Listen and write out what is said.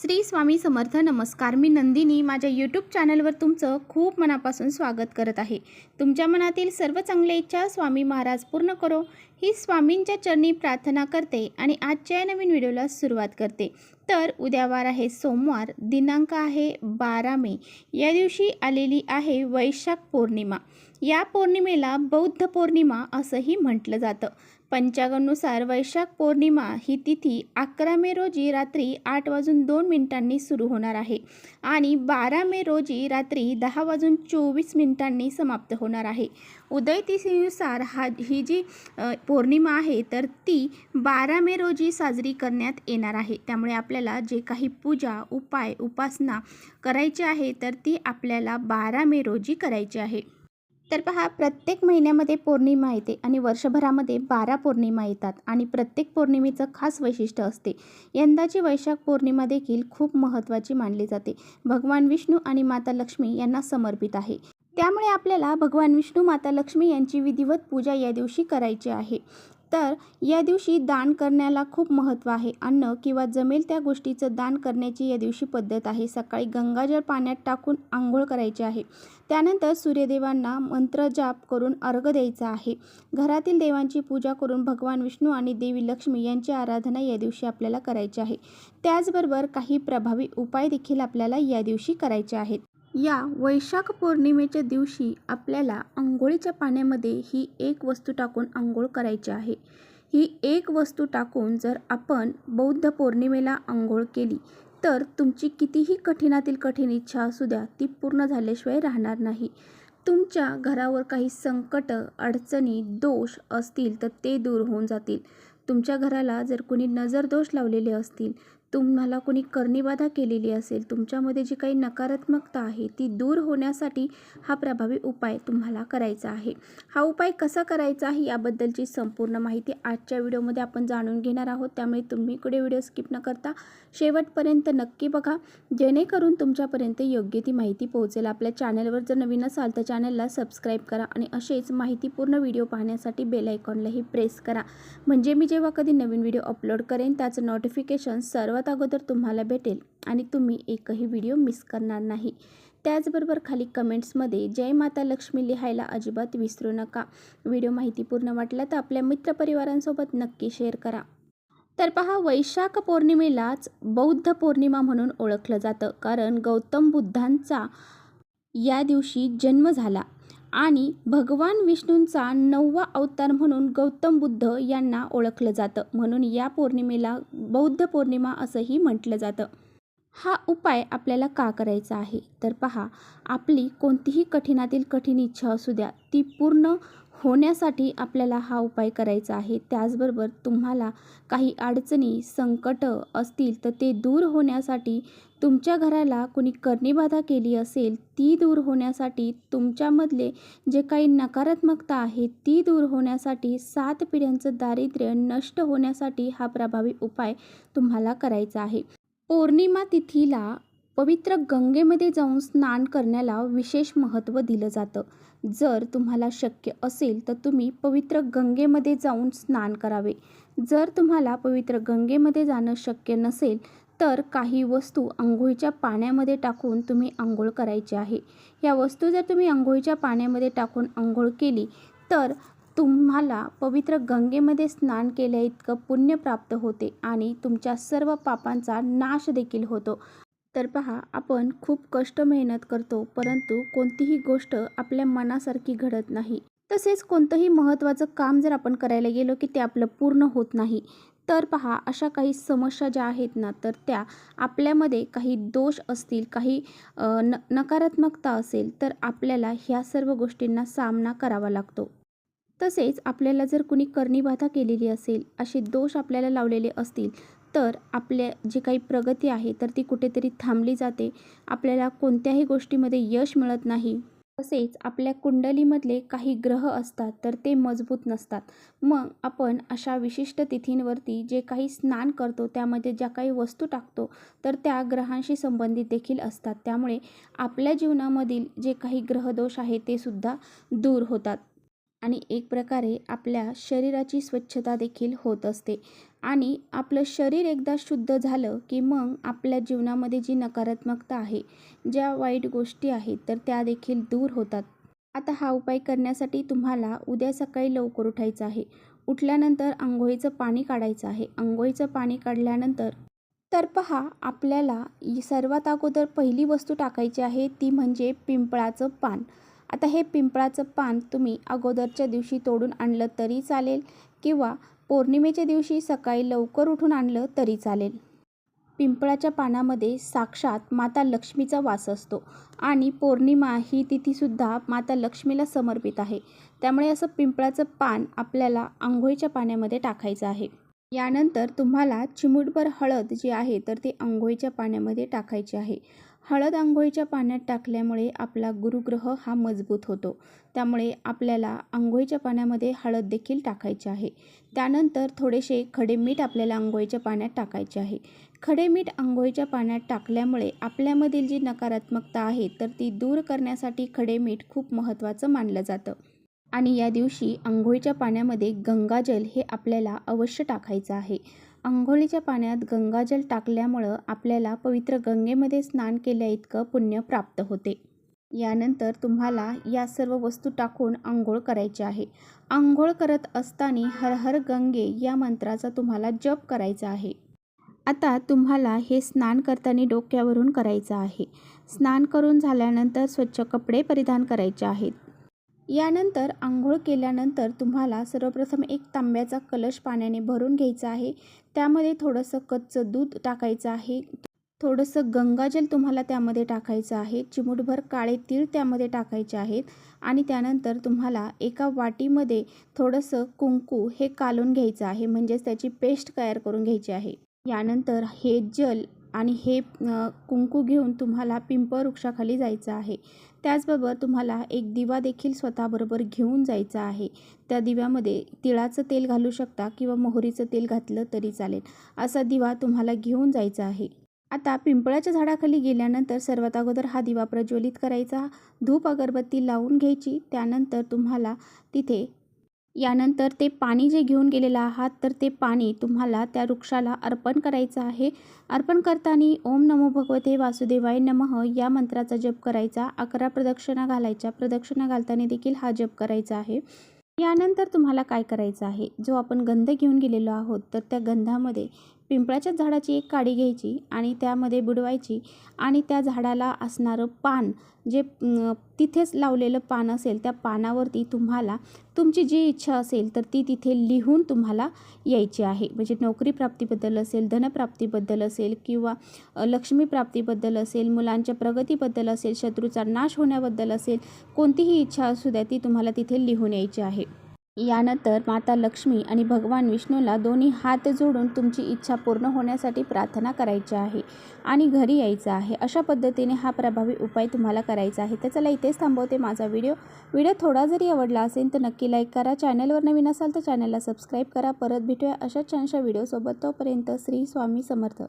श्री स्वामी समर्थ नमस्कार. मी नंदिनी. माझ्या यूट्यूब चॅनलवर तुमचं खूप मनापासून स्वागत करत आहे. तुमच्या मनातील सर्व चांगल्या इच्छा स्वामी महाराज पूर्ण करो. ही स्वामींच्या चरणी प्रार्थना करते आणि आजच्या या नवीन व्हिडिओला सुरुवात करते. तर उद्यावार आहे सोमवार दिनांक आहे बारा मे. या दिवशी आलेली आहे वैशाख पौर्णिमा. या पौर्णिमेला बौद्ध पौर्णिमा असंही म्हटलं जातं. पंचांगानुसार वैशाख पौर्णिमा ही तिथी अकरा मे रोजी रात्री आठ वाजून दोन मिनिटांनी सुरू होणार आहे आणि बारा मे रोजी रात्री दहा वाजून चोवीस मिनिटांनी समाप्त होणार आहे. उदय तिथीनुसार हा ही जी पौर्णिमा आहे तर ती बारा मे रोजी साजरी करण्यात येणार आहे. त्यामुळे आपल्याला जे काही पूजा उपाय उपासना करायची आहे तर ती आपल्याला बारा मे रोजी करायची आहे. तर पहा प्रत्येक महिन्यामध्ये पौर्णिमा येते आणि वर्षभरामध्ये बारा पौर्णिमा येतात आणि प्रत्येक पौर्णिमेचं खास वैशिष्ट्य असते. यंदाची वैशाख पौर्णिमा देखील खूप महत्त्वाची मानली जाते. भगवान विष्णू आणि माता लक्ष्मी यांना समर्पित आहे. त्यामुळे आपल्याला भगवान विष्णू माता लक्ष्मी यांची विधिवत पूजा या दिवशी करायची आहे. तर या दिवशी दान करण्याला खूप महत्त्व आहे. अन्न किंवा जमेल त्या गोष्टीचं दान करण्याची या दिवशी पद्धत आहे. सकाळी गंगाजळ पाण्यात टाकून आंघोळ करायची आहे. त्यानंतर सूर्यदेवांना मंत्रजाप करून अर्घ द्यायचा आहे. घरातील देवांची पूजा करून भगवान विष्णू आणि देवी लक्ष्मी यांची आराधना या दिवशी आपल्याला करायची आहे. त्याचबरोबर काही प्रभावी उपाय देखील आपल्याला या दिवशी करायचे आहेत. या वैशाख पौर्णिमेच्या दिवशी आपल्याला आंघोळीच्या पाण्यामध्ये ही एक वस्तू टाकून आंघोळ करायची आहे. ही एक वस्तू टाकून जर आपण बौद्ध पौर्णिमेला आंघोळ केली तर तुमची कितीही कठीणातील कठीण इच्छा असू द्या ती पूर्ण झाल्याशिवाय राहणार नाही. तुमच्या घरावर काही संकट अडचणी दोष असतील तर ते दूर होऊन जातील. तुमच्या घराला जर कुणी नजरदोष लावलेले असतील तुम्हाला कोणी करणीबाधा केलेली असेल तुमच्यामध्ये जी काही नकारात्मकता आहे ती दूर होण्यासाठी हा प्रभावी उपाय तुम्हाला करायचा आहे. हा उपाय कसा करायचा आहे याबद्दलची संपूर्ण माहिती आजच्या व्हिडिओमध्ये आपण जाणून घेणार आहोत. त्यामुळे तुम्ही इकडे व्हिडिओ स्किप न करता शेवटपर्यंत नक्की बघा. जेणेकरून तुमच्यापर्यंत योग्य ती माहिती पोहोचेल. आपल्या चॅनलवर जर नवीन असाल तर चॅनलला सबस्क्राईब करा आणि असेच माहितीपूर्ण व्हिडिओ पाहण्यासाठी बेल आयकॉनलाही प्रेस करा. म्हणजे मी जेव्हा कधी नवीन व्हिडिओ अपलोड करेन त्याचं नोटिफिकेशन सर्व सर्वात अगोदर तुम्हाला भेटेल आणि तुम्ही एकही व्हिडिओ मिस करणार नाही. त्याचबरोबर खाली कमेंट्समध्ये जय माता लक्ष्मी लिहायला अजिबात विसरू नका. व्हिडिओ माहितीपूर्ण वाटला तर आपल्या मित्रपरिवारांसोबत नक्की शेअर करा. तर पहा वैशाख पौर्णिमेलाच बौद्ध पौर्णिमा म्हणून ओळखलं जातं. कारण गौतम बुद्धांचा या दिवशी जन्म झाला. आणि भगवान विष्णूंचा नववा अवतार म्हणून गौतम बुद्ध यांना ओळखलं जातं. म्हणून या पौर्णिमेला बौद्ध पौर्णिमा असंही म्हटलं जातं. हा उपाय आपल्याला का करायचा आहे? तर पहा आपली कोणतीही कठीणातील कठीण इच्छा असू द्या ती पूर्ण होण्यासाठी आपल्याला हा उपाय करायचा आहे. त्याचबरोबर तुम्हाला काही अडचणी संकट असतील तर ते दूर होण्यासाठी तुमच्या घराला कोणी करणीबाधा केली असेल ती दूर होण्यासाठी तुमच्यामधले जे काही नकारात्मकता आहे ती दूर होण्यासाठी सात पिढ्यांचं दारिद्र्य नष्ट होण्यासाठी हा प्रभावी उपाय तुम्हाला करायचा आहे. पौर्णिमा तिथीला पवित्र गंगेमध्ये जाऊन स्नान करण्याला विशेष महत्त्व दिलं जातं. जर तुम्हाला शक्य असेल तर तुम्ही पवित्र गंगेमध्ये जाऊन स्नान करावे. जर तुम्हाला पवित्र गंगेमध्ये जाणं शक्य नसेल तर काही वस्तू आंघोळीच्या पाण्यामध्ये टाकून तुम्ही आंघोळ करायची आहे. या वस्तू जर तुम्ही आंघोळीच्या पाण्यामध्ये टाकून आंघोळ केली तर तुम्हाला पवित्र गंगेमध्ये स्नान केल्या इतकं पुण्य प्राप्त होते आणि तुमच्या सर्व पापांचा नाश देखील होतो. तर पहा आपण खूप कष्ट मेहनत करतो परंतु कोणतीही गोष्ट आपल्या मनासारखी घडत नाही. तसेच कोणतंही महत्त्वाचं काम जर आपण करायला गेलो की ते आपलं पूर्ण होत नाही तर पहा अशा काही समस्या ज्या आहेत ना तर त्या आपल्यामध्ये काही दोष असतील काही न नकारात्मकता असेल तर आपल्याला ह्या सर्व गोष्टींना सामना करावा लागतो. तसेच आपल्याला जर कुणी करणीबाधा केलेली असेल असे दोष आपल्याला लावलेले असतील तर आपल्या जी काही प्रगती आहे तर ती कुठेतरी थांबली जाते. आपल्याला कोणत्याही गोष्टीमध्ये यश मिळत नाही. तसेच आपल्या कुंडलीमधले काही ग्रह असतात तर ते मजबूत नसतात. मग आपण अशा विशिष्ट तिथींवरती जे काही स्नान करतो त्यामध्ये ज्या काही वस्तू टाकतो तर त्या ग्रहांशी संबंधित देखील असतात. त्यामुळे आपल्या जीवनामधील जे काही ग्रहदोष आहे ते सुद्धा दूर होतात. आणि एक प्रकारे आपल्या शरीराची स्वच्छता देखील होत असते. आणि आपलं शरीर एकदा शुद्ध झालं की मग आपल्या जीवनामध्ये जी नकारात्मकता आहे ज्या वाईट गोष्टी आहेत तर त्या देखील दूर होतात. आता हा उपाय करण्यासाठी तुम्हाला उद्या सकाळी लवकर उठायचं आहे. उठल्यानंतर आंघोळीचं पाणी काढायचं आहे. आंघोळीचं पाणी काढल्यानंतर तर पहा आपल्याला सर्वात अगोदर पहिली वस्तू टाकायची आहे ती म्हणजे पिंपळाचं पान. आता हे पिंपळाचं पान तुम्ही अगोदरच्या दिवशी तोडून आणलं तरी चालेल किंवा पौर्णिमेच्या दिवशी सकाळी लवकर उठून आणलं तरी चालेल. पिंपळाच्या पानामध्ये साक्षात माता लक्ष्मीचा वास असतो आणि पौर्णिमा ही तिथीसुद्धा माता लक्ष्मीला समर्पित आहे. त्यामुळे असं पिंपळाचं पान आपल्याला आंघोळीच्या पाण्यामध्ये टाकायचं आहे. यानंतर तुम्हाला चिमूटभर हळद जी आहे तर ती आंघोळीच्या पाण्यामध्ये टाकायची आहे. हळद आंघोळीच्या पाण्यात टाकल्यामुळे आपला गुरुग्रह हा मजबूत होतो. त्यामुळे आपल्याला आंघोळीच्या पाण्यामध्ये हळद देखील टाकायची आहे. त्यानंतर थोडेसे खडे मीठ आपल्याला आंघोळीच्या पाण्यात टाकायचे आहे. खडे मीठ आंघोळीच्या पाण्यात टाकल्यामुळे आपल्यामधील जी नकारात्मकता आहे तर ती दूर करण्यासाठी खडे मीठ खूप महत्त्वाचं मानलं जातं. आणि या दिवशी आंघोळीच्या पाण्यामध्ये गंगाजल हे आपल्याला अवश्य टाकायचं आहे. आंघोळीच्या पाण्यात गंगाजल टाकल्यामुळं आपल्याला पवित्र गंगेमध्ये स्नान केल्या इतकं पुण्य प्राप्त होते. यानंतर तुम्हाला या सर्व वस्तू टाकून आंघोळ करायची आहे. आंघोळ करत असताना हर हर गंगे या मंत्राचा तुम्हाला जप करायचा आहे. आता तुम्हाला हे स्नान करताना डोक्यावरून करायचं आहे. स्नान करून झाल्यानंतर स्वच्छ कपडे परिधान करायचे आहेत. यानंतर आंघोळ केल्यानंतर तुम्हाला सर्वप्रथम एक तांब्याचा कलश पाण्याने भरून घ्यायचा आहे. त्यामध्ये थोडंसं कच्चं दूध टाकायचं आहे. थोडंसं गंगाजल तुम्हाला त्यामध्ये टाकायचं आहे. चिमूटभर काळे तीळ त्यामध्ये टाकायचे आहेत. आणि त्यानंतर तुम्हाला एका वाटीमध्ये थोडंसं कुंकू हे कालून घ्यायचं आहे. म्हणजेच त्याची पेस्ट तयार करून घ्यायची आहे. यानंतर हे जल आणि हे कुंकू घेऊन तुम्हाला पिंपळ वृक्षाखाली जायचं आहे. त्याचबरोबर तुम्हाला एक दिवा देखील स्वतःबरोबर घेऊन जायचा आहे. त्या दिव्यामध्ये तिळाचं तेल घालू शकता किंवा मोहरीचं तेल घातलं तरी चालेल. असा दिवा तुम्हाला घेऊन जायचा आहे. आता पिंपळाच्या झाडाखाली गेल्यानंतर सर्वात अगोदर हा दिवा प्रज्वलित करायचा. धूप अगरबत्ती लावून घ्यायची. त्यानंतर तुम्हाला तिथे यानंतर ते पाणी जे घेऊन गेलेलं आहात तर ते पाणी तुम्हाला त्या वृक्षाला अर्पण करायचं आहे. अर्पण करताना ओम नमो भगवते वासुदेवाय नमः या मंत्राचा जप करायचा अकरा प्रदक्षिणा घालायच्या. प्रदक्षिणा घालताना देखील हा जप करायचा आहे. यानंतर तुम्हाला काय करायचं आहे? जो आपण गंध घेऊन गेलेलो आहोत तर त्या गंधामध्ये पिंपळाच्याच झाडाची एक काडी घ्यायची आणि त्यामध्ये बुडवायची आणि त्या झाडाला असणारं पान जे तिथेच लावलेलं पान असेल त्या पानावरती तुम्हाला तुमची जी इच्छा असेल तर ती तिथे लिहून तुम्हाला यायची आहे. म्हणजे नोकरी प्राप्तीबद्दल असेल धनप्राप्तीबद्दल असेल किंवा लक्ष्मीप्राप्तीबद्दल असेल मुलांच्या प्रगतीबद्दल असेल शत्रूचा नाश होण्याबद्दल असेल कोणतीही इच्छा असू द्या ती तुम्हाला तिथे लिहून यायची आहे. यानंतर माता लक्ष्मी आणि भगवान विष्णूला दोन्ही हात जोडून तुमची इच्छा पूर्ण होण्यासाठी प्रार्थना करायची आहे आणि घरी यायचं आहे. अशा पद्धतीने हा प्रभावी उपाय तुम्हाला करायचा आहे. तर चला इथेच थांबवते माझा व्हिडिओ. व्हिडिओ थोडा जरी आवडला असेल तर नक्की लाईक करा. चॅनलवर नवीन असाल तर चॅनलला सबस्क्राईब करा. परत भेटूया अशाच छानशा व्हिडिओसोबत तोपर्यंत श्री स्वामी समर्थ.